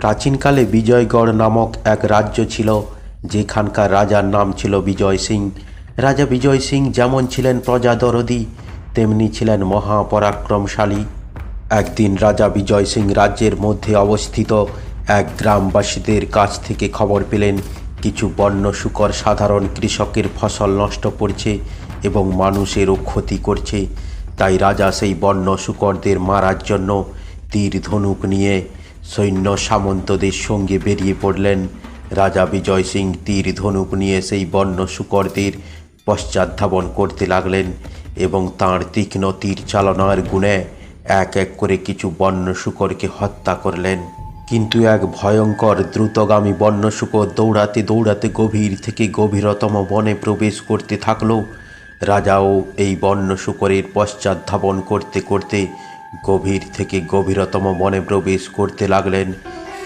প্রাচীনকালে বিজয়গড় নামক এক রাজ্য ছিল, যেখানকার রাজার নাম ছিল বিজয় সিং। রাজা বিজয় সিং যেমন ছিলেন প্রজাদরদি, তেমনি ছিলেন মহাপরাক্রমশালী। একদিন রাজা বিজয় সিং রাজ্যের মধ্যে অবস্থিত এক গ্রামবাসীদের কাছ থেকে খবর পেলেন, কিছু বন্য শুকর সাধারণ কৃষকের ফসল নষ্ট করছে এবং মানুষেরও ক্ষতি করছে। তাই রাজা সেই বন্য শুকরদের মারার জন্য তীর ধনুক নিয়ে সৈন্য সামন্তদের সঙ্গে বেরিয়ে পড়লেন। রাজা বিজয় সিং তীর ধনুক নিয়ে সেই বন্য শুকরদের পশ্চাৎধাবন করতে লাগলেন এবং তাঁর তীক্ষ্ণ তীর চালনার গুণে এক এক করে কিছু বন্য শুকরকে হত্যা করলেন। কিন্তু এক ভয়ঙ্কর দ্রুতগামী বন্য শুকর দৌড়াতে দৌড়াতে গভীর থেকে গভীরতম বনে প্রবেশ করতে থাকল। রাজাও এই বন্য শুকরের পশ্চাৎ ধাবন করতে করতে গভীর থেকে গভীরতম বনে প্রবেশ করতে লাগলেন,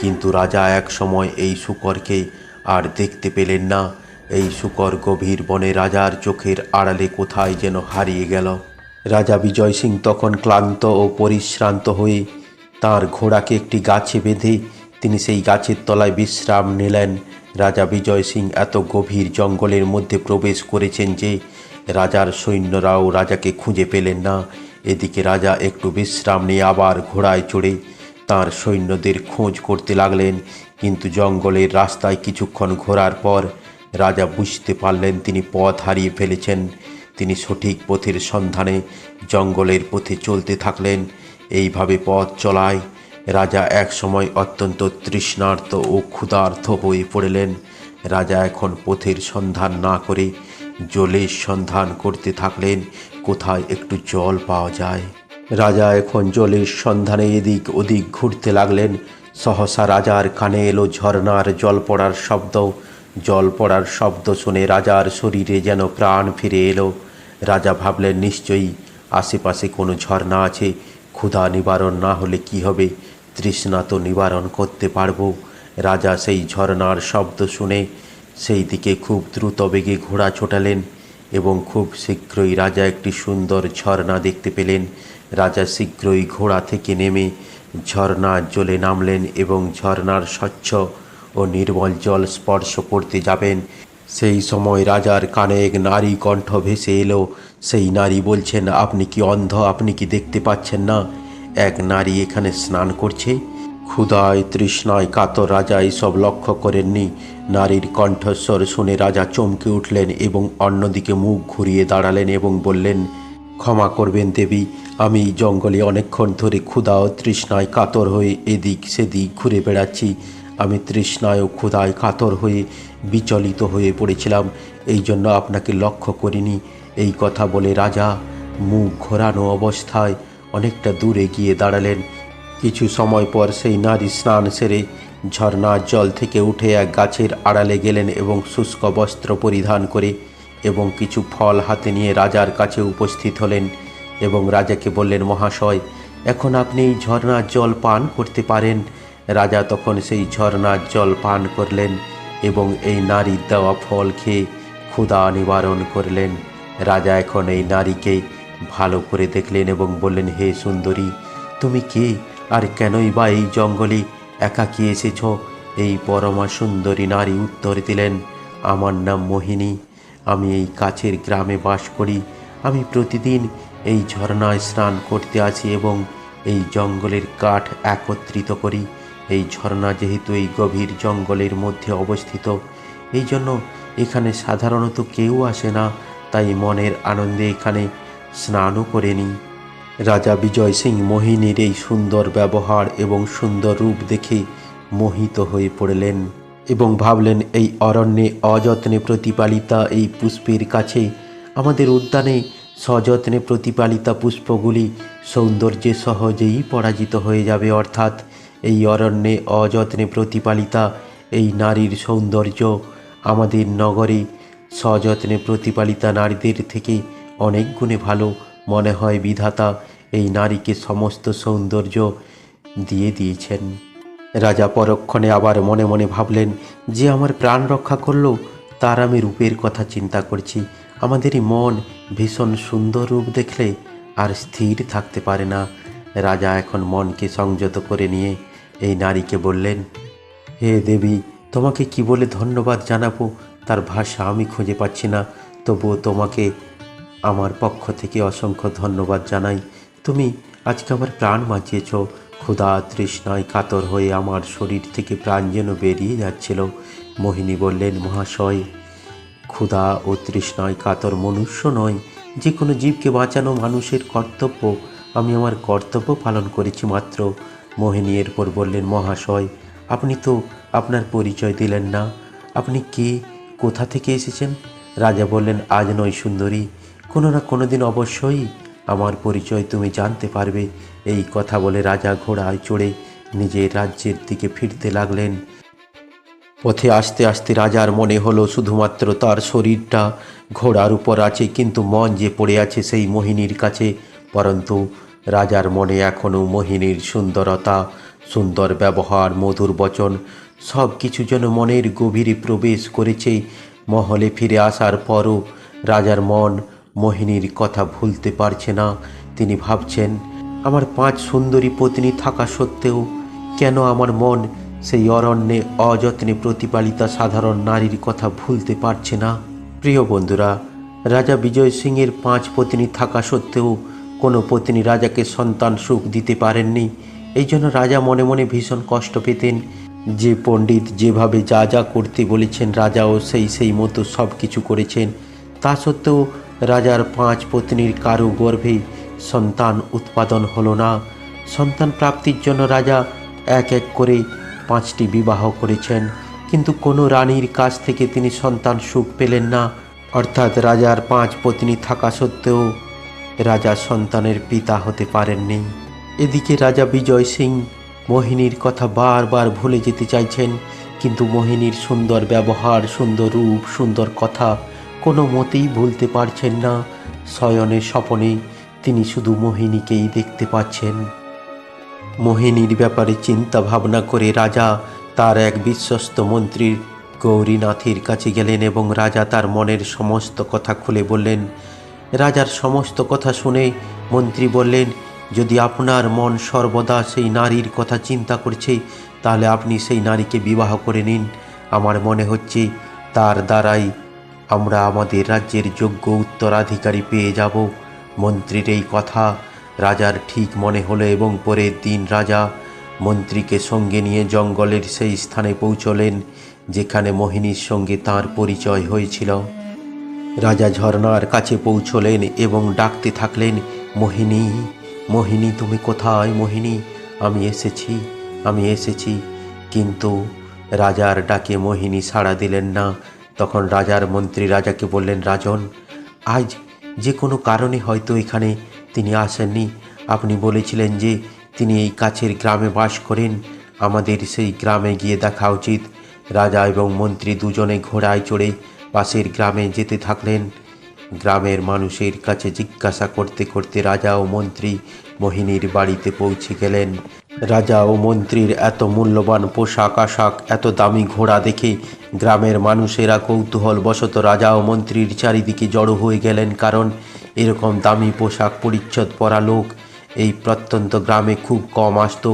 কিন্তু রাজা এক সময় এই শুকরকে আর দেখতে পেলেন না। এই শুকর গভীর বনে রাজার চোখের আড়ালে কোথায় যেন হারিয়ে গেল। রাজা বিজয় সিং তখন ক্লান্ত ও পরিশ্রান্ত হয়ে তার ঘোড়াকে একটি গাছে বেঁধে তিনি সেই গাছের তলায় বিশ্রাম নিলেন। রাজা বিজয় সিং এত গভীর জঙ্গলের মধ্যে প্রবেশ করেছেন যে রাজার সৈন্যরাও রাজাকে খুঁজে পেলেন না। এদিকে রাজা একটু বিশ্রাম নিয়ে আবার ঘোড়ায় চড়ে তার সৈন্যদের খোঁজ করতে লাগলেন। কিন্তু জঙ্গলের রাস্তায় কিছুক্ষণ ঘোরার পর রাজা বুঝতে পারলেন তিনি পথ হারিয়ে ফেলেছেন। তিনি সঠিক পথের সন্ধানে জঙ্গলের পথে চলতে থাকলেন। এইভাবে পথ চলায় রাজা এক সময় অত্যন্ত তৃষ্ণার্ত ও ক্ষুধার্ত হয়ে পড়লেন। রাজা এখন পথের সন্ধান না করে জলের সন্ধান করতে থাকলেন, কোথায় একটু জল পাওয়া যায়। রাজা এখন জলের সন্ধানে এদিক ওদিক ঘুরতে লাগলেন। সহসা রাজার কানে এলো ঝর্ণার জল পড়ার শব্দ। জল পড়ার শব্দ শুনে রাজার শরীরে যেন প্রাণ ফিরে এলো। রাজা ভাবলেন, নিশ্চয়ই আশেপাশে কোনো ঝর্ণা আছে। ক্ষুধা নিবারণ না হলে কি হবে? তৃষ্ণা তো নিবারণ করতে পারব। রাজা সেই ঝর্ণার শব্দ শুনে সেই দিকে খুব দ্রুত বেগে ঘোড়া ছোটালেন এবং খুব শীঘ্রই রাজা একটি সুন্দর ঝর্ণা দেখতে পেলেন। রাজা শীঘ্রই ঘোড়া থেকে নেমে ঝর্ণার জলে নামলেন এবং ঝর্ণার স্বচ্ছ ও নির্মল জল স্পর্শ করতে যাবেন। সেই সময় রাজার কানে এক নারী কণ্ঠ ভেসে এলো। সেই নারী বলছেন, আপনি কি অন্ধ? আপনি কি দেখতে পাচ্ছেন না? এক নারী এখানে স্নান করছে। ক্ষুধায় তৃষ্ণায় কাতর রাজা এসব লক্ষ্য করেননি। নারীর কণ্ঠস্বর শুনে রাজা চমকে উঠলেন এবং অন্যদিকে মুখ ঘুরিয়ে দাঁড়ালেন এবং বললেন, ক্ষমা করবেন দেবী, আমি জঙ্গলে অনেকক্ষণ ধরে ক্ষুধা ও তৃষ্ণায় কাতর হয়ে এদিক সেদিক ঘুরে বেড়াচ্ছি। আমি তৃষ্ণায় ও ক্ষুধায় কাতর হয়ে বিচলিত হয়ে পড়েছিলাম, এই জন্য আপনাকে লক্ষ্য করিনি। এই কথা বলে রাজা মুখ ঘোরানো অবস্থায় অনেকটা দূরে গিয়ে দাঁড়ালেন। কিছু সময় পর সেই নারী স্নান সেরে ঝর্ণার জল থেকে উঠে এক গাছের আড়ালে গেলেন এবং শুষ্ক বস্ত্র পরিধান করে এবং কিছু ফল হাতে নিয়ে রাজার কাছে উপস্থিত হলেন এবং রাজাকে বললেন, মহাশয়, এখন আপনি এই ঝর্ণার জল পান করতে পারেন। রাজা তখন সেই ঝর্ণার জল পান করলেন এবং এই নারীর দেওয়া ফল খেয়ে ক্ষুধা নিবারণ করলেন। রাজা এখন এই নারীকে ভালো করে দেখলেন এবং বললেন, হে সুন্দরী, তুমি কে? আর কেনই বা এই জঙ্গলে একাকী এসেছ। এই পরমা সুন্দরী নারী উত্তর দিলেন, আমার নাম মোহিনী, আমি এই কাছের গ্রামে বাস করি। আমি প্রতিদিন এই ঝর্ণায় স্নান করতে আসি এবং এই জঙ্গলের কাঠ একত্রিত করি। এই ঝর্ণা যেহেতু এই গভীর জঙ্গলের মধ্যে অবস্থিত, এই জন্য এখানে সাধারণত কেউ আসে না। তাই মনের আনন্দে এখানে স্নানও করে নিই। রাজা বিজয় সিং মোহিনীর এই সুন্দর ব্যবহার এবং সুন্দর রূপ দেখে মোহিত হয়ে পড়লেন এবং ভাবলেন, এই অরণ্যে অযত্নে প্রতিপালিতা এই পুষ্পের কাছে। আমাদের উদ্যানে সযত্নে প্রতিপালিতা পুষ্পগুলি সৌন্দর্যে সহজেই পরাজিত হয়ে যাবে। অর্থাৎ এই অরণ্যে অযত্নে প্রতিপালিতা, এই নারীর সৌন্দর্য আমাদের নগরে সযত্নে প্রতিপালিতা নারীদের থেকে অনেক গুণে ভালো মনে হয় বিধাতা। এই নারীকে সমস্ত সৌন্দর্য দিয়ে দিয়েছেন। রাজা পরক্ষণে আবার মনে মনে ভাবলেন, যে আমার প্রাণ রক্ষা করল, তার আমি রূপের কথা চিন্তা করছি। আমাদেরই মন ভীষণ সুন্দর রূপ দেখলে আর স্থির থাকতে পারে না। রাজা এখন মনকে সংযত করে নিয়ে এই নারীকে বললেন, হে দেবী, তোমাকে কি বলে ধন্যবাদ জানাব? তার ভাষা আমি খুঁজে পাচ্ছি না। তবুও তোমাকে আমার পক্ষ থেকে অসংখ্য ধন্যবাদ জানাই। তুমি আজকে আমার প্রাণ বাঁচিয়েছ। ক্ষুধা, তৃষ্ণায় কাতর হয়ে আমার শরীর থেকে প্রাণ যেন বেরিয়ে যাচ্ছিল, মোহিনী বললেন, মহাশয়, ক্ষুধা ও তৃষ্ণায় কাতর মনুষ্য নয় যে কোনো জীবকে বাঁচানো মানুষের কর্তব্য। আমি আমার কর্তব্য পালন করেছি মাত্র। মোহিনী এরপর বললেন, মহাশয়, আপনি তো আপনার পরিচয় দিলেন না। আপনি কে? কোথা থেকে এসেছেন? রাজা বললেন, আজ নয় সুন্দরী। কোনো না কোনো দিন অবশ্যই আমার পরিচয় তুমি জানতে পারবে। এই কথা বলে রাজা ঘোড়ায় চড়ে নিজের রাজ্যের দিকে ফিরতে লাগলেন। পথে আসতে আসতে রাজার মনে হলো শুধুমাত্র তার শরীরটা ঘোড়ার উপর আছে, কিন্তু মন যে পড়ে আছে সেই মোহিনীর কাছে। পরন্তু রাজার মনে এখনও মোহিনীর সুন্দরতা, সুন্দর ব্যবহার, মধুর বচন সব কিছু যেন মনের গভীরে প্রবেশ করেছে। মহলে ফিরে আসার পরও রাজার মন মোহিনীর কথা ভুলতে পারছে না। তিনি ভাবছেন, আমার পাঁচ সুন্দরী পত্নী থাকা সত্ত্বেও কেন আমার মন সেই অরণ্যে অযত্নে প্রতিপালিতা সাধারণ নারীর কথা ভুলতে পারছে না? প্রিয় বন্ধুরা, রাজা বিজয় সিংয়ের পাঁচ পত্নী থাকা সত্ত্বেও কোনো পত্নী রাজাকে সন্তান সুখ দিতে পারেননি। এই জন্য রাজা মনে মনে ভীষণ কষ্ট পেতেন। যে পণ্ডিত যেভাবে যা যা করতে বলেছেন, রাজাও সেই সেই মতো সব কিছু করেছেন। তা সত্ত্বেও রাজার পাঁচ পত্নীর কারু গর্ভে সন্তান উৎপাদন হলো না। সন্তান প্রাপ্তির জন্য রাজা এক এক করে পাঁচটি বিবাহ করেছেন। কিন্তু কোনো রানীর কাছ থেকে তিনি সন্তান সুখ পেলেন না। অর্থাৎ রাজার পাঁচ পত্নী থাকা সত্ত্বেও রাজা সন্তানের পিতা হতে পারেননি। এদিকে রাজা বিজয় সিং মোহিনীর কথা বারবার ভুলে যেতে চাইছেন। কিন্তু মোহিনীর সুন্দর ব্যবহার, সুন্দর রূপ, সুন্দর কথা কোনো মতেই ভুলতে পারছেন না। শয়নে স্বপনে তিনি শুধু মোহিনীকেই দেখতে পাচ্ছেন। মোহিনীর ব্যাপারে চিন্তা ভাবনা করে রাজা তার এক বিশ্বস্ত মন্ত্রীর গৌরীনাথের কাছে গেলেন এবং রাজা তার মনের সমস্ত কথা খুলে বললেন। রাজার সমস্ত কথা শুনে মন্ত্রী বললেন, যদি আপনার মন সর্বদা সেই নারীর কথা চিন্তা করছে, তাহলে আপনি সেই নারীকে বিবাহ করে নিন। আমার মনে হচ্ছে তার দ্বারাই আমরা আমাদের রাজ্যের যোগ্য উত্তরাধিকারী পেয়ে যাব। মন্ত্রীর এই কথা রাজার ঠিক মনে হলো এবং পরের দিন রাজা মন্ত্রীকে সঙ্গে নিয়ে জঙ্গলের সেই স্থানে পৌঁছলেন, যেখানে মোহিনীর সঙ্গে তার পরিচয় হয়েছিল। রাজা ঝর্ণার কাছে পৌঁছলেন এবং ডাকতে থাকলেন, মোহিনী মোহিনী, তুমি কোথায় মোহিনী? আমি এসেছি আমি এসেছি। কিন্তু রাজার ডাকে মোহিনী সাড়া দিলেন না। তখন রাজার মন্ত্রী রাজাকে বললেন, রাজন, আজ যে কোনো কারণে হয়তো এখানে তিনি আসেননি। আপনি বলেছিলেন যে তিনি এই কাছের গ্রামে বাস করেন। আমাদের সেই গ্রামে গিয়ে দেখা উচিত। রাজা এবং মন্ত্রী দুজনে ঘোড়ায় চড়ে পাশের গ্রামে যেতে থাকলেন। গ্রামের মানুষের কাছে জিজ্ঞাসা করতে করতে রাজা ও মন্ত্রী মোহিনীর বাড়িতে পৌঁছে গেলেন। রাজা ও মন্ত্রীর এত মূল্যবান পোশাক আশাক, এত দামি ঘোড়া দেখে গ্রামের মানুষেরা কৌতূহল বশত রাজা ও মন্ত্রীর চারিদিকে জড়ো হয়ে গেলেন কারণ এরকম দামি পোশাক পরিচ্ছদ পরা লোক এই প্রত্যন্ত গ্রামে খুব কম আসত।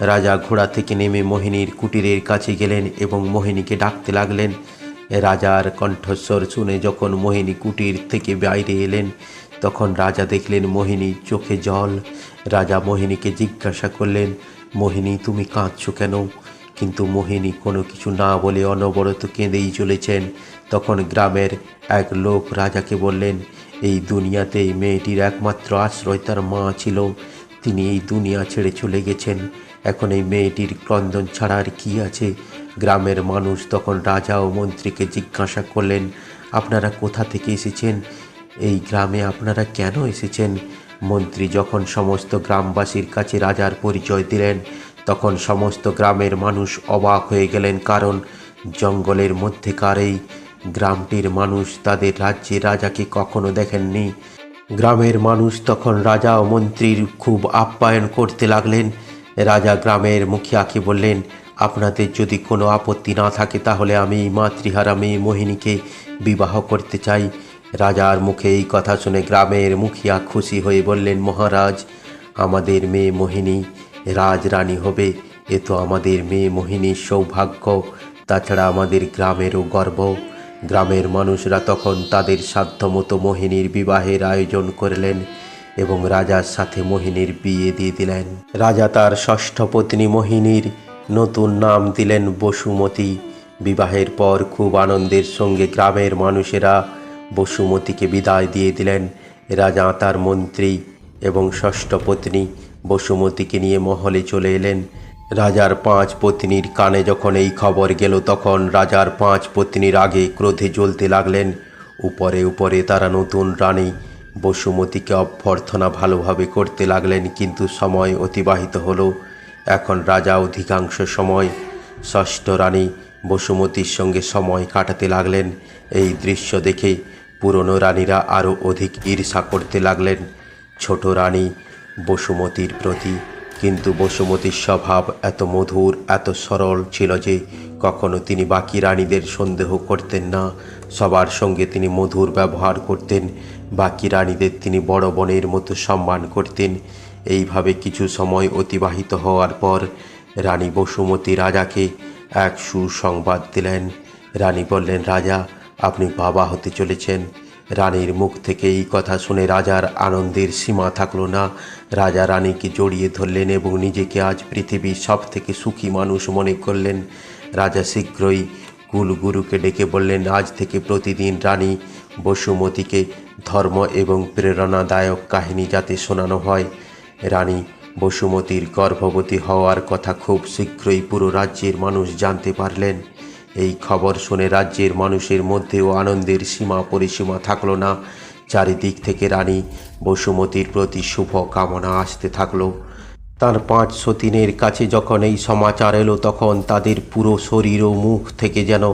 রাজা ঘোড়া থেকে নেমে মোহিনীর কুটিরের কাছে গেলেন এবং মোহিনীকে ডাকতে লাগলেন। রাজার কণ্ঠস্বর শুনে যখন মোহিনী কুটির থেকে বাইরে এলেন, তখন রাজা দেখলেন মোহিনীর চোখে জল। রাজা মোহিনীকে জিজ্ঞাসা করলেন, মোহিনী, তুমি কাঁদছ কেন? কিন্তু মোহিনী কোনো কিছু না বলে অনবরত কেঁদেই চলেছেন। তখন গ্রামের এক লোক রাজাকে বললেন, এই দুনিয়াতে এই মেয়েটির একমাত্র আশ্রয় তার মা ছিল। তিনি এই দুনিয়া ছেড়ে চলে গেছেন। এখন এই মেয়েটির ক্রন্দন ছাড়া আর কী আছে? গ্রামের মানুষ তখন রাজা ও মন্ত্রীকে জিজ্ঞাসা করলেন, আপনারা কোথা থেকে এসেছেন? এই গ্রামে আপনারা কেন এসেছেন? মন্ত্রী যখন সমস্ত গ্রামবাসীর কাছে রাজার পরিচয় দিলেন, তখন সমস্ত গ্রামের মানুষ অবাক হয়ে গেলেন কারণ জঙ্গলের মধ্যেকার গ্রামটির মানুষ তাদের রাজ্যে রাজাকে কখনো দেখেননি। গ্রামের মানুষ তখন রাজা ও মন্ত্রীর খুব আপ্যায়ন করতে লাগলেন। রাজা গ্রামের মুখিয়াকে বললেন, আপনাদের যদি কোনো আপত্তি না থাকে তাহলে আমি মাতৃহারা মেয়ে মোহিনীকে বিবাহ করতে চাই। রাজার মুখে এই কথা শুনে গ্রামের মুখিয়া খুশি হয়ে বললেন, মহারাজ, আমাদের মেয়ে মোহিনী রাজরানী হবে, এ তো আমাদের মেয়ে মোহিনীর সৌভাগ্য। তাছাড়া আমাদের গ্রামেরও গর্ব। গ্রামের মানুষরা তখন তাদের সাধ্যমতো মোহিনীর বিবাহের আয়োজন করলেন এবং রাজার সাথে মোহিনীর বিয়ে দিয়ে দিলেন। রাজা তার ষষ্ঠ পত্নী মোহিনীর নতুন নাম দিলেন বসুমতী। বিবাহের পর খুব আনন্দের সঙ্গে গ্রামের মানুষেরা বসুমতীকে বিদায় দিয়ে দিলেন রাজা তার মন্ত্রী এবং ষষ্ঠ পত্নী। বসুমতীকে নিয়ে মহলে চলে এলেন। রাজার পাঁচ পত্নীর কানে যখন এই খবর গেল, তখন রাজার পাঁচ পত্নীর আগে ক্রোধে জ্বলতে লাগলেন। উপরে উপরে তারা নতুন রানী। বসুমতীকে অভ্যর্থনা ভালোভাবে করতে লাগলেন, কিন্তু সময় অতিবাহিত হলো। এখন রাজা অধিকাংশ সময় ষষ্ঠ রানী বসুমতীর সঙ্গে সময় কাটাতে লাগলেন। এই দৃশ্য দেখে পুরনো রানীরা আরও অধিক ঈর্ষা করতে লাগলেন। ছোট রানী বসুমতীর প্রতি। কিন্তু বসুমতীর স্বভাব এত মধুর, এত সরল ছিল যে কখনো তিনি বাকি রানীদের সন্দেহ করতেন না। সবার সঙ্গে তিনি মধুর ব্যবহার করতেন। বাকি রানীদের তিনি বড় বোনের মতো সম্মান করতেন। এইভাবে কিছু সময় অতিবাহিত হওয়ার পর রানী বসুমতী রাজাকে এক সুসংবাদ দিলেন। রানী বললেন, রাজা আপনি বাবা হতে চলেছেন। রানীর মুখ থেকে এই কথা শুনে রাজার আনন্দের সীমা থাকল না। রাজা রানীকে জড়িয়ে ধরলেন এবং নিজেকে আজ পৃথিবীর সব থেকে সুখী মানুষ মনে করলেন। রাজা শীঘ্রই কুলগুরুকে ডেকে বললেন, আজ থেকে প্রতিদিন রানী বসুমতীকে ধর্ম এবং প্রেরণাদায়ক কাহিনী যাতে শোনানো হয়। রানী বসুমতীর গর্ভবতী হওয়ার কথা খুব শীঘ্রই পুরো রাজ্যের মানুষ জানতে পারলেন। এই খবর শুনে রাজ্যের মানুষের মধ্যেও আনন্দের সীমা পরিসীমা থাকল না। চারিদিক থেকে রানী বসুমতীর প্রতি শুভ কামনা আসতে থাকল। তার পাঁচ সতীনের কাছে যখন এই সমাচার এলো, তখন তাদের পুরো শরীর ও মুখ থেকে যেন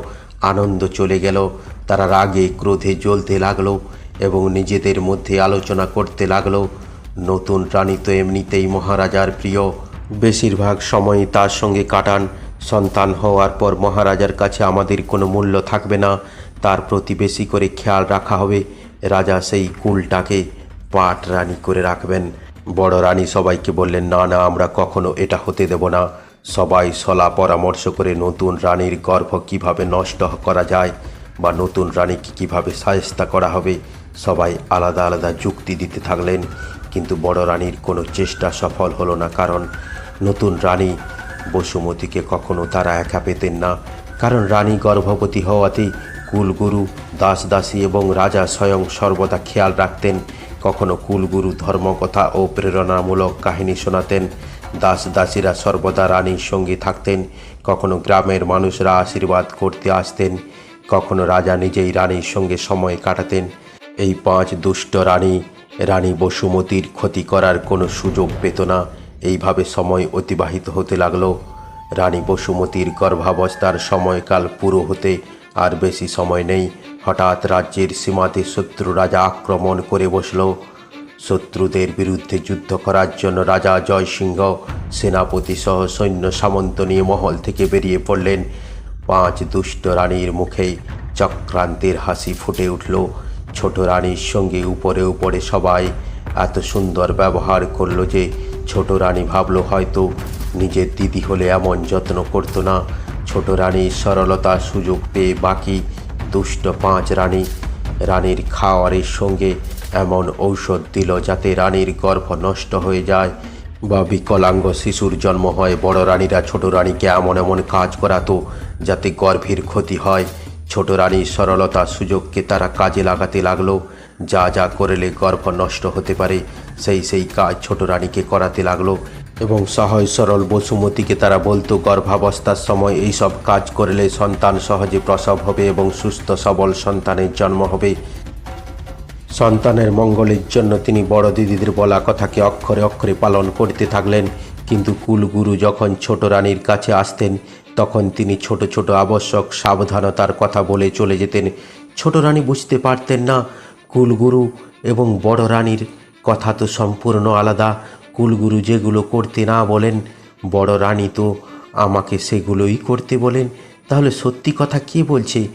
আনন্দ চলে গেল। তারা রাগে ক্রোধে জ্বলতে লাগল এবং নিজেদের মধ্যে আলোচনা করতে লাগল। নতুন রানী তো এমনিতেই মহারাজার প্রিয়। বেশিরভাগ সময়ই তার সঙ্গে কাটান সন্তান হওয়ার পর মহারাজার কাছে আমাদের কোনো মূল্য থাকবে না। তার প্রতি বেশি করে খেয়াল রাখা হবে। রাজা সেই কুলটাকে পাট রানী করে রাখবেন। বড় রানী সবাইকে বললেন, না না, আমরা কখনো এটা হতে দেব না। সবাই সলা পরামর্শ করে নতুন রানীর গর্ভ কীভাবে নষ্ট করা যায় বা নতুন রানীকে কীভাবে সায়স্তা করা হবে, সবাই আলাদা আলাদা যুক্তি দিতে থাকলেন। কিন্তু বড় রানীর কোনো চেষ্টা সফল হলো না। কারণ নতুন রানী বসুমতীকে কখনো তারা একা পেতেন না, কারণ রানী গর্ভবতী হওয়াতেই কুলগুরু দাস দাসী এবং রাজা স্বয়ং সর্বদা খেয়াল রাখতেন। কখনো কুলগুরু ধর্মকথা ও প্রেরণামূলক কাহিনী শোনাতেন। দাস দাসীরা সর্বদা রানীর সঙ্গে থাকতেন। কখনো গ্রামের মানুষরা আশীর্বাদ করতে আসতেন। কখনো রাজা নিজেই রানীর সঙ্গে সময় কাটাতেন। এই পাঁচ দুষ্ট রানী রানী বসুমতীর ক্ষতি করার কোনো সুযোগ পেত না। এইভাবে সময় অতিবাহিত হতে লাগল। রানী বসুমতীর গর্ভাবস্থার সময়কাল পুরো হতে আর বেশি সময় নেই। হঠাৎ রাজ্যের সীমাতে শত্রু রাজা আক্রমণ করে বসল। শত্রুদের বিরুদ্ধে যুদ্ধ করার জন্য রাজা জয়সিংহ সেনাপতি সহ সৈন্য সামন্ত নিয়ে মহল থেকে বেরিয়ে পড়লেন। পাঁচ দুষ্ট রানীর মুখে চক্রান্তের হাসি ফুটে উঠল। ছোট রানীর সঙ্গে উপরে উপরে সবাই এত সুন্দর ব্যবহার করল যে ছোট রানী ভাবলো, হয়তো নিজের দিদি হলে এমন যত্ন করতো না। ছোট রানীর সরলতার সুযোগ পেয়ে বাকি দুষ্ট পাঁচ রানী, রানীর খাওয়ারের সঙ্গে এমন ঔষধ দিল যাতে রানীর গর্ভ নষ্ট হয়ে যায়। বা বিকলাঙ্গ শিশুর জন্ম হয়, বড় রানীরা ছোট রানীকে এমন এমন কাজ করাতো যাতে গর্ভের ক্ষতি হয়। ছোট রানীর সরলতার সুযোগকে তারা কাজে লাগাতে লাগল। যা যা করলে গর্ভ নষ্ট হতে পারে, সেই সেই কাজ ছোট রানীকে করাতে লাগল এবং সহজ সরল বসুমতীকে তারা বলতো, গর্ভাবস্থার সময় এই সব কাজ করলে সন্তান সহজে প্রসব হবে এবং সুস্থ সবল সন্তানের জন্ম হবে। সন্তানের মঙ্গলের জন্য তিনি বড় দিদিদের বলা কথাকে অক্ষরে অক্ষরে পালন করতে থাকলেন। কিন্তু কুলগুরু যখন ছোট রানীর কাছে আসতেন, তখন তিনি ছোট ছোট আবশ্যক সাবধানতার কথা বলে চলে যেতেন। ছোট রানী বুঝতে পারতেন না কুলগুরু এবং বড় রানীর কথা তো সম্পূর্ণ আলাদা। কুলগুরু যেগুলো করতে না বলেন, বড় রানী তো আমাকে সেগুলোই করতে বলেন। তাহলে সত্যি কথা কে বলছে?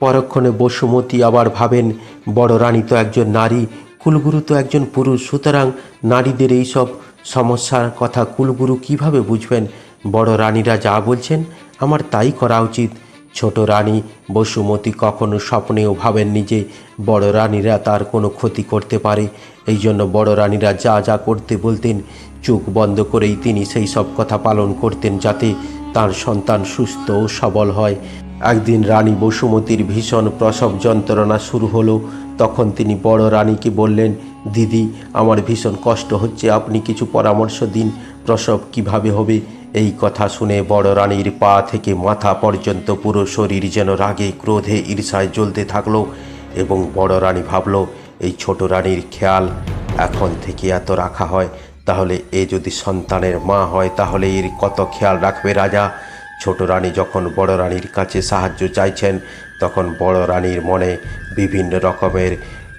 পরক্ষণে বসুমতী আবার ভাবেন, বড় রানী তো একজন নারী, কুলগুরু তো একজন পুরুষ। সুতরাং নারীদের এই সব সমস্যার কথা কুলগুরু কীভাবে বুঝবেন? বড় রানীরা যা বলছেন, আমার তাই করা উচিত। ছোট রানী, বসুমতী কখনো স্বপ্নেও ভাবেননি যে বড় রানীরা তার কোনো ক্ষতি করতে পারে। এই জন্য বড় রানীরা যা যা করতে বলতেন, চোখ বন্ধ করেই তিনি সেই সব কথা পালন করতেন যাতে তার সন্তান সুস্থ ও সবল হয়। একদিন রানী বসুমতীর ভীষণ প্রসব যন্ত্রণা শুরু হলো। তখন তিনি বড় রানীকে বললেন, দিদি, আমার ভীষণ কষ্ট হচ্ছে, আপনি কিছু পরামর্শ দিন, প্রসব কীভাবে হবে? এই কথা শুনে বড় রানীর পা থেকে মাথা পর্যন্ত পুরো শরীর যেন রাগে ক্রোধে ঈর্ষায় জ্বলতে থাকল এবং বড় রানী ভাবল, এই ছোট রানীর খেয়াল এখন থেকে এত রাখা হয়, তাহলে এ যদি সন্তানের মা হয়, তাহলে এর কত খেয়াল রাখবে রাজা? ছোট রানী যখন বড় রানীর কাছে সাহায্য চাইছেন, তখন বড় রানীর মনে বিভিন্ন রকমের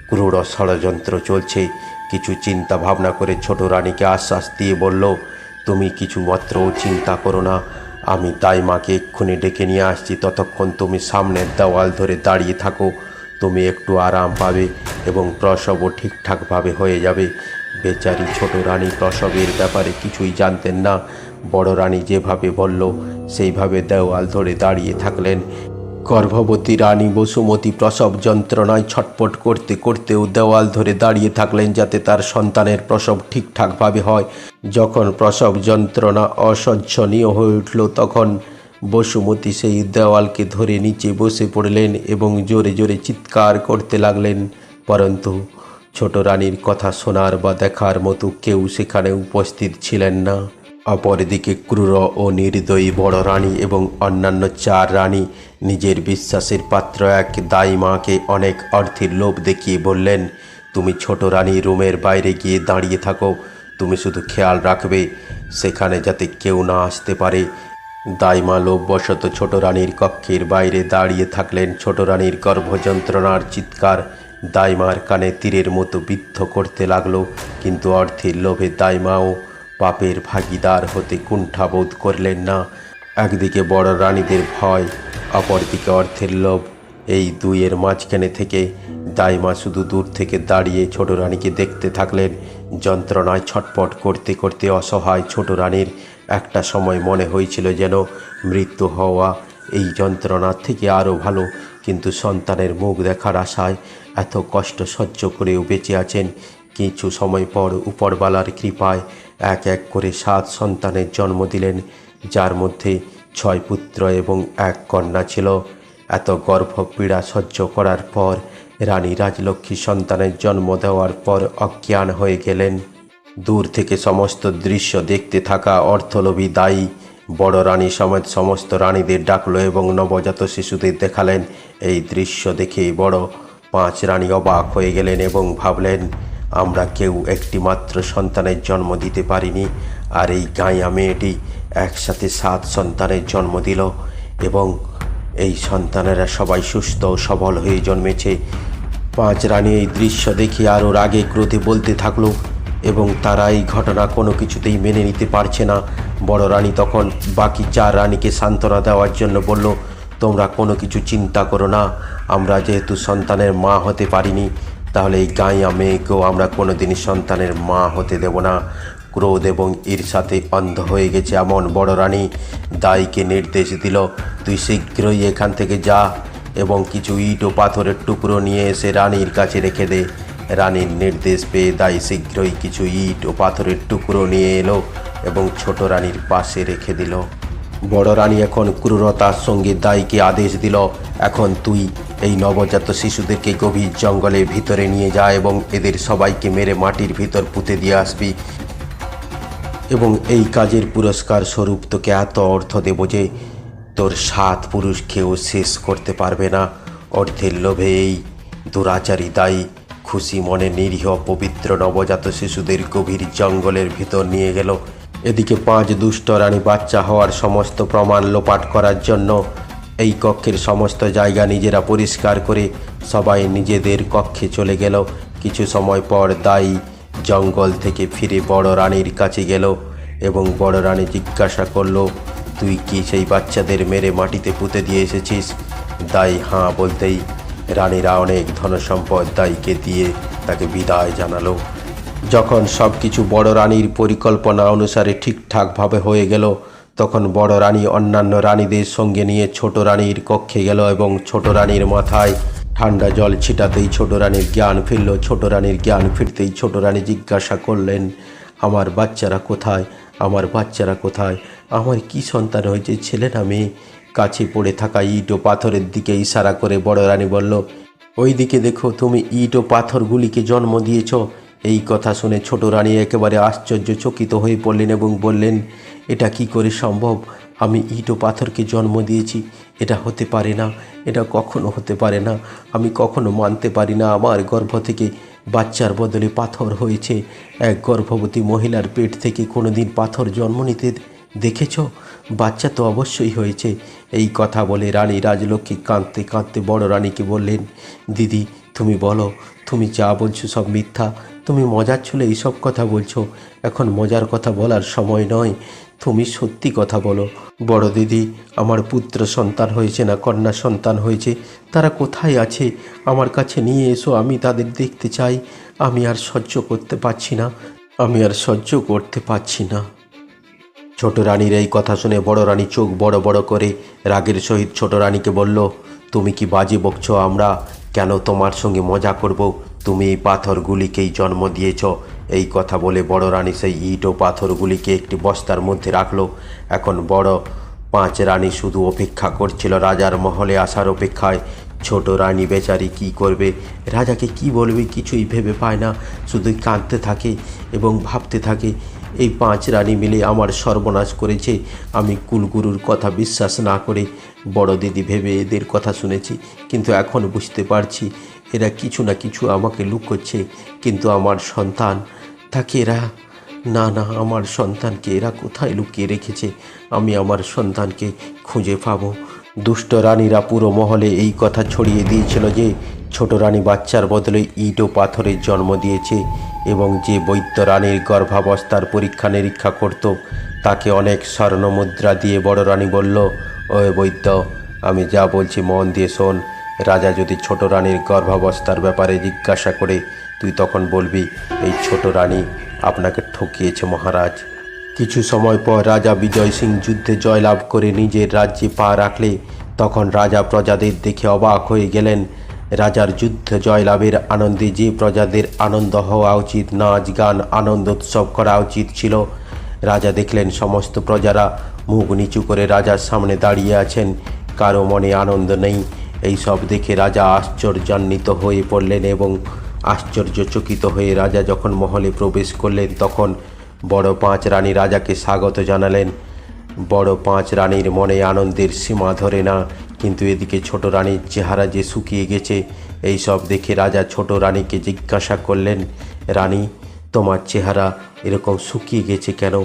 ক্রূঢ় ষড়যন্ত্র চলছে। কিছু চিন্তা ভাবনা করে ছোট রানীকে আশ্বাস দিয়ে বলল তুমি কিছু মাত্র চিন্তা করো না। আমি তাই মাকে এক্ষুনি ডেকে নিয়ে আসছি। ততক্ষণ তুমি সামনের দেওয়াল ধরে দাঁড়িয়ে থাকো। তুমি একটু আরাম পাবে এবং প্রসবও ঠিকঠাকভাবে হয়ে যাবে। বেচারি ছোট রানী প্রসবের ব্যাপারে কিছুই জানতেন না। বড় রানী যেভাবে বলল, সেইভাবে দেওয়াল ধরে দাঁড়িয়ে থাকলেন। গর্ভবতী রানী বসুমতী প্রসব যন্ত্রণায় ছটপট করতে করতেও দেওয়াল ধরে দাঁড়িয়ে থাকলেন যাতে তার সন্তানের প্রসব ঠিকঠাকভাবে হয়। যখন প্রসব যন্ত্রণা অসহ্যনীয় হয়ে উঠল, তখন বসুমতী সেই দেওয়ালকে ধরে নিচে বসে পড়লেন এবং জোরে জোরে চিৎকার করতে লাগলেন। পরন্তু ছোট রানীর কথা শোনার বা দেখার মতো কেউ সেখানে উপস্থিত ছিলেন না। অপরদিকে ক্রূর ও নির্দয়ী বড় রানী এবং অন্যান্য চার রানী নিজের বিশ্বাসের পাত্র এক দাই মাকে অনেক অর্থের লোভ দেখিয়ে বললেন, তুমি ছোট রানী রুমের বাইরে গিয়ে দাঁড়িয়ে থাকো, তুমি শুধু খেয়াল রাখবে, সেখানে যাতে কেউ না আসতে পারে। দাইমা লোভবশত ছোট রানীর কক্ষের বাইরে দাঁড়িয়ে থাকলেন। ছোট রানীর গর্ভযন্ত্রণার চিৎকার দাইমার কানে তীরের মতো বিদ্ধ করতে লাগল, কিন্তু অর্থের লোভে দাইমাও পাপের ভাগিদার হতে কুণ্ঠাবোধ করলেন না। একদিকে বড় রানীদের ভয়, অপরদিকে অর্থের লোভ। এই দুইয়ের মাঝখানে থেকে দাইমা শুধু দূর থেকে দাঁড়িয়ে ছোট রানীকে দেখতে থাকলেন। যন্ত্রণায় ছটপট করতে করতে অসহায় ছোট রানীর একটা সময় মনে হয়েছিল যেন মৃত্যু হওয়া এই যন্ত্রণার থেকে আরও ভালো, কিন্তু সন্তানের মুখ দেখার আশায় এত কষ্ট সহ্য করেও বেঁচে আছেন। কিছু সময় পর উপরবালার কৃপায় এক এক করে সাত সন্তানের জন্ম দিলেন, যার মধ্যে ছয় পুত্র এবং এক কন্যা ছিল। এত গর্ভপীড়া সহ্য করার পর রানী রাজলক্ষ্মী সন্তানের জন্ম দেওয়ার পর অজ্ঞান হয়ে গেলেন। দূর থেকে সমস্ত দৃশ্য দেখতে থাকা অর্থলোভী দায়ী বড় রানী সমেত সমস্ত রানীদের ডাকলো এবং নবজাত শিশুদের দেখালেন। এই দৃশ্য দেখে বড় পাঁচ রানী অবাক হয়ে গেলেন এবং ভাবলেন আমরা কেউ একটি মাত্র সন্তানের জন্ম দিতে পারিনি, আর এই গাঁয়া মেয়েটি একসাথে সাত সন্তানের জন্ম দিল এবং এই সন্তানেরা সবাই সুস্থ ও সবল হয়ে জন্মেছে। পাঁচ রানী এই দৃশ্য দেখে আরও রাগে ক্রোধে বলতে থাকল, এবং তারা এই ঘটনা কোনো কিছুতেই মেনে নিতে পারছে না। বড় রানী তখন বাকি চার রানীকে সান্ত্বনা দেওয়ার জন্য বলল, তোমরা কোনো কিছু চিন্তা করো না, আমরা যেহেতু সন্তানের মা হতে পারিনি তাহলে এই গাঁয়া মেয়েকেও আমরা কোনোদিনই সন্তানের মা হতে দেব না। ক্রোধ এবং ঈর্ষাতে অন্ধ হয়ে গেছে এমন বড় রানী। দাইকে নির্দেশ দিল, তুই শীঘ্রই এখান থেকে যা এবং কিছু ইট ও পাথরের টুকরো নিয়ে এসে রানীর কাছে রেখে দে। রানীর নির্দেশ পেয়ে দাই শীঘ্রই কিছু ইট ও পাথরের টুকরো নিয়ে এলো এবং ছোট রানীর পাশে রেখে দিল। বড় রানী এখন ক্রূরতার সঙ্গে দাইকে আদেশ দিল, এখন তুই এই নবজাত শিশুদেরকে গভীর জঙ্গলের ভিতরে নিয়ে যা এবং এদের সবাইকে মেরে মাটির ভিতর পুঁতে দিয়ে আসবি। এবং এই কাজের পুরস্কার স্বরূপ তোকে এত অর্থ দেব যে তোর সাত পুরুষকেও শেষ করতে পারবে না। অর্থের লোভে এই দুরাচারী দায়ী খুশি মনে নিরীহ পবিত্র নবজাত শিশুদের গভীর জঙ্গলের ভিতর নিয়ে গেল। এদিকে পাঁচ দুষ্ট রানী বাচ্চা হওয়ার সমস্ত প্রমাণ লোপাট করার জন্য এই কক্ষের সমস্ত জায়গা নিজেরা পরিষ্কার করে সবাই নিজেদের কক্ষে চলে গেল। কিছু সময় পর দায়ী জঙ্গল থেকে ফিরে বড় রানীর কাছে গেল এবং বড় রানী জিজ্ঞাসা করল, তুই কি সেই বাচ্চাদের মেরে মাটিতে পুঁতে দিয়ে এসেছিস? দাই হাঁ বলতেই রানীরা অনেক ধনসম্পদ দাইকে দিয়ে তাকে বিদায় জানালো। যখন সব কিছু বড় রানীর পরিকল্পনা অনুসারে ঠিকঠাকভাবে হয়ে গেল তখন বড় রানী অন্যান্য রানীদের সঙ্গে নিয়ে ছোট রানীর কক্ষে গেল এবং ছোট রানীর মাথায় ঠান্ডা জল ছিটাতেই ছোট রানীর জ্ঞান ফিরল। ছোট রানীর জ্ঞান ফিরতেই ছোট রানী জিজ্ঞাসা করলেন, আমার বাচ্চারা কোথায়? আমার বাচ্চারা কোথায়? আমার কি সন্তান হয়েছে? ছেলে না মেয়ে? কাছে পড়ে থাকা ইট ও পাথরের দিকে ইশারা করে বড় রানী বলল ওই দিকে দেখো, তুমি ইট ও পাথরগুলিকে জন্ম দিয়েছ। এই কথা শুনে ছোট রানী একেবারে আশ্চর্যচকিত হয়ে পড়লেন এবং বললেন এটা কি করে সম্ভব? আমি ইট ও পাথরকে জন্ম দিয়েছি। এটা হতে পারে না, এটা কখনো হতে পারে না। আমি কখনো মানতে পারি না, আমার গর্ভ থেকে বাচ্চার বদলে পাথর হয়েছে। এক গর্ভবতী মহিলার পেট থেকে কোনো দিন পাথর জন্ম নিতে দেখেছ? বাচ্চা তো অবশ্যই হয়েছে। এই কথা বলে রানী রাজলক্ষ্মী কাঁদতে কাঁদতে বড় রানীকে বললেন, দিদি, তুমি বলো, তুমি যা বলছো সব মিথ্যা। তুমি মজার ছলে এইসব কথা বলছো। এখন মজার কথা বলার সময় নয়। তুমি সত্যি কথা বলো। বড় দিদি, আমার পুত্র সন্তান হয়েছে না কন্যা সন্তান হয়েছে? তারা কোথায় আছে? আমার কাছে নিয়ে এসো, আমি তাদের দেখতে চাই। আমি আর সহ্য করতে পারছি না। আমি আর সহ্য করতে পারছি না। ছোট রানীর এই কথা শুনে বড় রানী চোখ বড় বড় করে রাগের সহিত ছোট রানীকে বলল, তুমি কি বাজে বকছ আমরা? কেন তোমার সঙ্গে মজা করব? তুমি এই পাথরগুলিকেই জন্ম দিয়েছ। এই কথা বলে বড় রানী সেই ইট ও পাথরগুলিকে একটি বস্তার মধ্যে রাখল। এখন বড় পাঁচ রানী শুধু অপেক্ষা করছিল রাজার মহলে আসার অপেক্ষায়। ছোট রানী বেচারি কি করবে? রাজাকে কি বলবে? কিছুই ভেবে পায় না। শুধুই কাঁদতে থাকে এবং ভাবতে থাকে, এই পাঁচ রানী মিলে আমার সর্বনাশ করেছে। আমি কুলগুরুর কথা বিশ্বাস না করে বড় দিদি ভেবে এদের কথা শুনেছি, কিন্তু এখন বুঝতে পারছি এরা কিছু না কিছু আমাকে লুকোচ্ছে, কিন্তু আমার সন্তান তাকে এরা। না না, আমার সন্তানকে এরা কোথায় লুকিয়ে রেখেছে? আমি আমার সন্তানকে খুঁজে পাবো। দুষ্ট রানীরা পুরো মহলে এই কথা ছড়িয়ে দিয়েছিল যে, ছোট রানী বাচ্চার বদলে ইট ও পাথরের জন্ম দিয়েছে এবং যে বৈদ্য রানীর গর্ভাবস্থার পরীক্ষা নিরীক্ষা করত, তাকে অনেক স্বর্ণ মুদ্রা দিয়ে বড় রানী বলল ও বৈদ্য, আমি যা বলছি মন দিয়ে শোন। রাজা যদি ছোট রানীর গর্ভাবস্থার ব্যাপারে জিজ্ঞাসা করে, তুই তখন বলবি, এই ছোট রানী আপনাকে ঠকিয়েছে মহারাজ। কিছু সময় পর রাজা বিজয় সিং যুদ্ধে জয়লাভ করে নিজের রাজ্যে পা রাখলে, তখন রাজা প্রজাদের দেখে অবাক হয়ে গেলেন। রাজার যুদ্ধ জয়লাভের আনন্দে যে প্রজাদের আনন্দ হওয়া উচিত, নাচ, গান, আনন্দ উৎসব করা উচিত ছিল। রাজা দেখলেন সমস্ত প্রজারা মুখ নিচু করে রাজার সামনে দাঁড়িয়ে আছেন। কারও মনে আনন্দ নেই এই সব দেখে রাজা আশ্চর্যান্বিত হয়ে পড়লেন এবং আশ্চর্যচকিত হয়ে রাজা যখন মহলে প্রবেশ করলেন, তখন বড় পাঁচ রানী রাজাকে স্বাগত জানালেন। বড় পাঁচ রানীর মনে আনন্দের সীমা ধরে না, কিন্তু এদিকে ছোট রানীর চেহারা যে শুকিয়ে গেছে, এই সব দেখে রাজা ছোট রানীকে জিজ্ঞাসা করলেন, রানী, তোমার চেহারা এরকম শুকিয়ে গেছে কেন?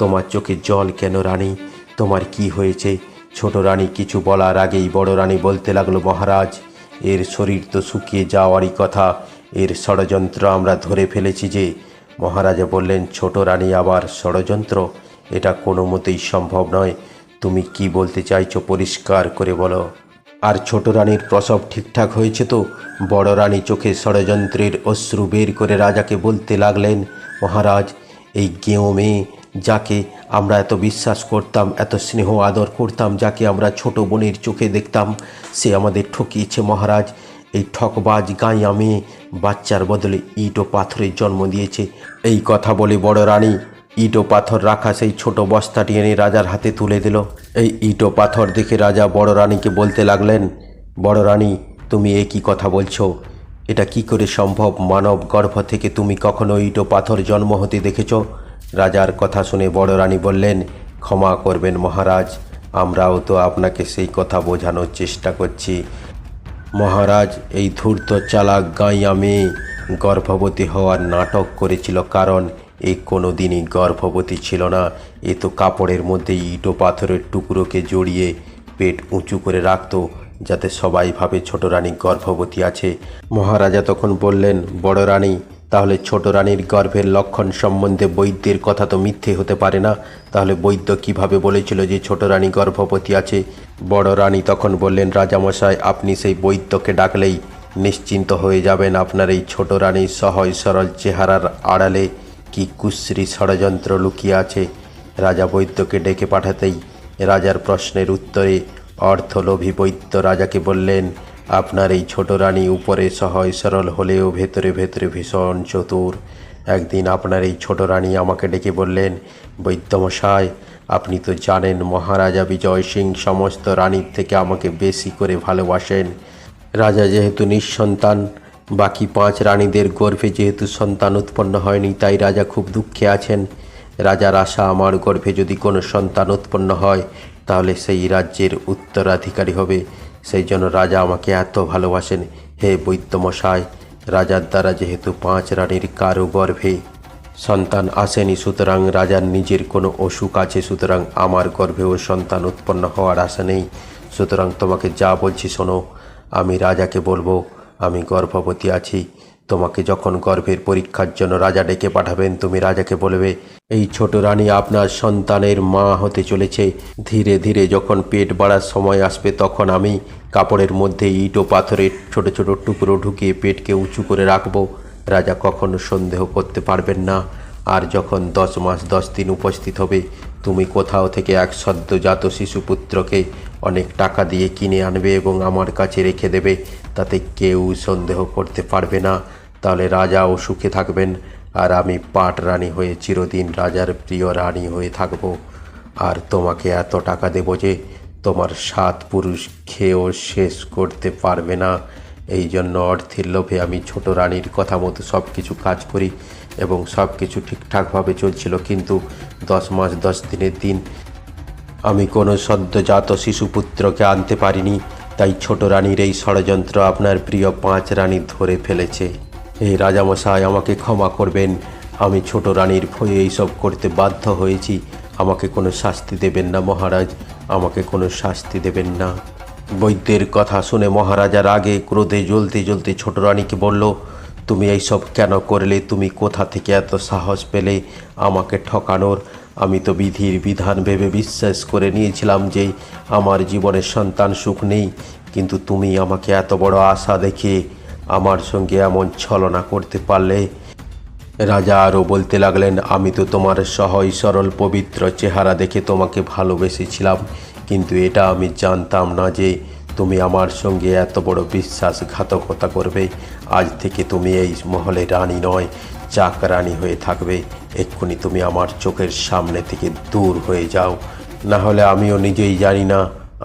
তোমার চোখে জল কেন রানী? তোমার কি হয়েছে? ছোট রানী কিছু বলার আগেই বড় রানী বলতে লাগল, মহারাজ, এর শরীর তো শুকিয়ে যাওয়ারই কথা। এর ষড়যন্ত্র আমরা ধরে ফেলেছি যে, মহারাজা বললেন, ছোট রানী আবার ষড়যন্ত্র? এটা কোনো মতেই সম্ভব নয়। তুমি কি বলতে চাইছো পরিষ্কার করে বলো। আর ছোট রানীর প্রসব ঠিকঠাক হয়েছে তো? বড় রানী চোখে ষড়যন্ত্রের অশ্রু বের করে রাজাকে বলতে লাগলেন, মহারাজ, এই গেঁয়ো মেয়ে যাকে আমরা এত বিশ্বাস করতাম, এত স্নেহ আদর করতাম, যাকে আমরা ছোট বোনের চোখে দেখতাম, সে আমাদের ঠকিয়েছে, মহারাজ। এই ঠকবাজ গাঁয়া আমি বাচ্চার বদলে ইট ও পাথরের জন্ম দিয়েছে। এই কথা বলে বড় রানী ইট ও পাথর রাখা সেই ছোট বস্তাটি এনে রাজার হাতে তুলে দিল। এই ইট ও পাথর দেখে রাজা বড় রানীকে বলতে লাগলেন, বড় রানী, তুমি এ কি কথা বলছো? এটা কি করে সম্ভব? মানব গর্ভ থেকে তুমি কখনো ইট ও পাথর জন্ম হতে দেখেছ? রাজার কথা শুনে বড় রানী বললেন, ক্ষমা করবেন মহারাজ, আমরাও তো আপনাকে সেই কথা বোঝানোর চেষ্টা করছি। মহারাজ, এই ধূর্ত চালাক গাইয়া মেয়ে গর্ভবতী হওয়ার নাটক করেছিল কারণ এ কোনো দিনই গর্ভবতী ছিল না। এ তো কাপড়ের মধ্যে ইটো পাথরের টুকরোকে জড়িয়ে পেট উঁচু করে রাখত, যাতে সবাই ভাবে ছোট রানী গর্ভবতী আছে। মহারাজা তখন বললেন, বড় রানী তাহলে ছোট রানীর গর্ভের লক্ষণ সম্বন্ধে বৈদ্যের কথা তো মিথ্যে হতে পারে না। তাহলে বৈদ্য কীভাবে বলেছিল যে ছোট রানী গর্ভবতী আছে? বড় রানী তখন বললেন, রাজামশাই, আপনি সেই বৈদ্যকে ডাকলেই নিশ্চিন্ত হয়ে যাবেন আপনার এই ছোট রানীর সহজ সরল চেহারার আড়ালে কি কুশ্রী ষড়যন্ত্র লুকিয়ে আছে। রাজা বৈদ্যকে ডেকে পাঠাতেই রাজার প্রশ্নের উত্তরে অর্থলোভী বৈদ্য রাজাকে বললেন আপনার এই ছোট রানী উপরে সহজ সরল হলেও ভেতরে ভেতরে ভীষণ চতুর। একদিন আপনার এই ছোট রানী আমাকে ডেকে বললেন, বৈদ্যমশাই, আপনি তো জানেন মহারাজা বিজয় সিং সমস্ত রানীর থেকে আমাকে বেশি করে ভালোবাসেন। রাজা যেহেতু নিঃসন্তান, বাকি পাঁচ রানীদের গর্ভে যেহেতু সন্তান উৎপন্ন হয়নি, তাই রাজা খুব দুঃখে আছেন। রাজার আশা আমার গর্ভে যদি কোনো সন্তান উৎপন্ন হয়, তাহলে সেই রাজ্যের উত্তরাধিকারী হবে। সেই জন্য রাজা আমাকে এত ভালোবাসেন। হে বৈদ্যমশাই রাজার দ্বারা যেহেতু পাঁচ রানীর কারও গর্ভে সন্তান আসেনি, সুতরাং রাজার নিজের কোনো অসুখ আছে, সুতরাং আমার গর্ভেও সন্তান উৎপন্ন হওয়ার আশা নেই। সুতরাং তোমাকে যা বলছি শোনো, আমি রাজাকে বলব, আমি গর্ভবতী আছি। তোমাকে যখন গর্ভের পরীক্ষার জন্য রাজা ডেকে পাঠাবেন, তুমি রাজাকে বলবে, এই ছোট রানী আপনার সন্তানের মা হতে চলেছে। ধীরে ধীরে যখন পেট বাড়ার সময় আসবে, তখন আমি কাপড়ের মধ্যে ইট ও পাথরের ছোট ছোট টুকরো ঢুকিয়ে পেটকে উঁচু করে রাখব। রাজা কখনো সন্দেহ করতে পারবেন না। আর যখন দশ মাস, দশ দিন উপস্থিত হবে, তুমি কোথাও থেকে এক সদ্যজাত শিশুপুত্রকে অনেক টাকা দিয়ে কিনে আনবে এবং আমার কাছে রেখে দেবে। তাতে কেউ সন্দেহ করতে পারবে না। তাহলে রাজাও সুখে থাকবেন, আর আমি পাট রানী হয়ে চিরদিন রাজার প্রিয় রানী হয়ে থাকব। আর তোমাকে এত টাকা দেবো যে তোমার সাত পুরুষ খেয়েও শেষ করতে পারবে না। এই জন্য অর্থের লোভে আমি ছোট রানীর কথা মতো সব কিছু কাজ করি এবং সব কিছু ঠিকঠাকভাবে চলছিল। কিন্তু দশ মাস, দশ দিনের দিন আমি কোনো সদ্যজাত শিশুপুত্রকে আনতে পারিনি। তাই ছোট রানীর এই ষড়যন্ত্র আপনার প্রিয় পাঁচ রানী ধরে ফেলেছে। এই রাজামশাই আমাকে ক্ষমা করবেন। আমি ছোট রানীর ভয়ে এইসব করতে বাধ্য হয়েছি। আমাকে কোনো শাস্তি দেবেন না মহারাজ। আমাকে কোনো শাস্তি দেবেন না। বৈদ্যের কথা শুনে মহারাজার আগে ক্রোধে জ্বলতে জ্বলতে ছোট রানীকে বলল, তুমি এইসব কেন করলে? তুমি কোথা থেকে এত সাহস পেলে? আমাকে ঠকানোর। আমি তো বিধির বিধান ভেবে বিশ্বাস করে নিয়েছিলাম যে আমার জীবনের সন্তান সুখ নেই। কিন্তু তুমি আমাকে এত বড় আশা দেখে আমার সঙ্গে এমন ছলনা করতে পারলে রাজা আরও বলতে লাগলেন, আমি তো তোমার সহজ সরল পবিত্র চেহারা দেখে তোমাকে ভালোবেসেছিলাম, কিন্তু এটা আমি জানতাম না যে তুমি আমার সঙ্গে এত বড় বিশ্বাসঘাতকতা করবে। আজ থেকে তুমি এই মহলে রানী নয় চাক রানী হয়ে থাকবে। এক্ষুনি তুমি আমার চোখের সামনে থেকে দূর হয়ে যাও। না হলে আমিও নিজেই জানি না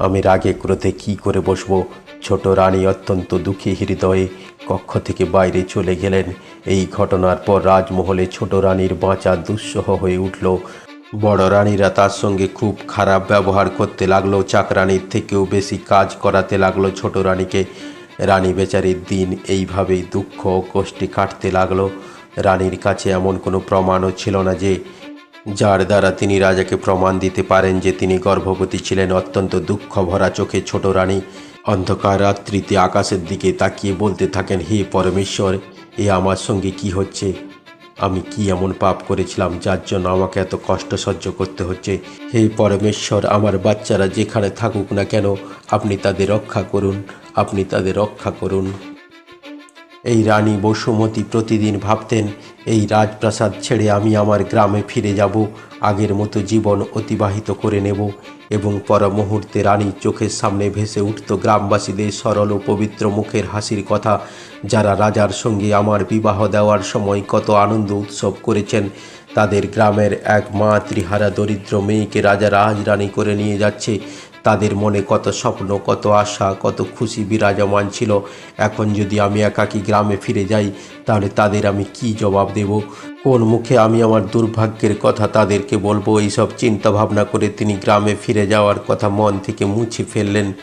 আমি রাগে ক্রোধে কী করে বসবো। ছোট রানী অত্যন্ত দুঃখী হৃদয়ে কক্ষ থেকে বাইরে চলে গেলেন। এই ঘটনার পর রাজমহলে ছোট রানীর বাঁচা দুঃসহ হয়ে উঠল। বড় রানীরা তার সঙ্গে খুব খারাপ ব্যবহার করতে লাগল, চাকরানির থেকেও বেশি কাজ করাতে লাগল ছোট রানীকে। রানী বেচারির দিন এইভাবেই দুঃখ ও কষ্টে কাটতে লাগল। রানীর কাছে এমন কোনো প্রমাণও ছিল না যে, যার দ্বারা তিনি রাজাকে প্রমাণ দিতে পারেন যে তিনি গর্ভবতী ছিলেন। অত্যন্ত দুঃখ ভরা চোখে ছোট রানী অন্ধকার রাত্রিতে আকাশের দিকে তাকিয়ে বলতে থাকেন, হে পরমেশ্বর, এ আমার সঙ্গে কি হচ্ছে? আমি কি এমন পাপ করেছিলাম যার জন্য আমাকে এত কষ্ট সহ্য করতে হচ্ছে? হে পরমেশ্বর, আমার বাচ্চারা যেখানে থাকুক না কেন, আপনি তাদের রক্ষা করুন, আপনি তাদের রক্ষা করুন। এই রানী বসুমতী প্রতিদিন ভাবতেন, এই রাজপ্রাসাদ ছেড়ে আমি আমার গ্রামে ফিরে যাব, আগের মতো জীবন অতিবাহিত করে নেব। এবং পর মুহূর্তে রানীর চোখের সামনে ভেসে উঠত গ্রামবাসীদের সরল ও পবিত্র মুখের হাসির কথা, যারা রাজার সঙ্গে আমার বিবাহ দেওয়ার সময় কত আনন্দ উৎসব করেছেন। তাদের গ্রামের এক মা ত্রিহারা দরিদ্র মেয়েকে রাজা রাজরানী করে নিয়ে যাচ্ছে। তাদের মনে কত স্বপ্ন, কত আশা, কত খুশি বিরাজমান ছিল। এখন যদি আমি একাকি গ্রামে ফিরে যাই, তাহলে তাদের আমি কি জবাব দেব? কোন মুখে আমি আমার দুর্ভাগ্যের কথা তাদেরকে বলব? এইসব চিন্তাভাবনা করে তিনি গ্রামে ফিরে যাওয়ার কথা মন থেকে মুছে ফেললেন।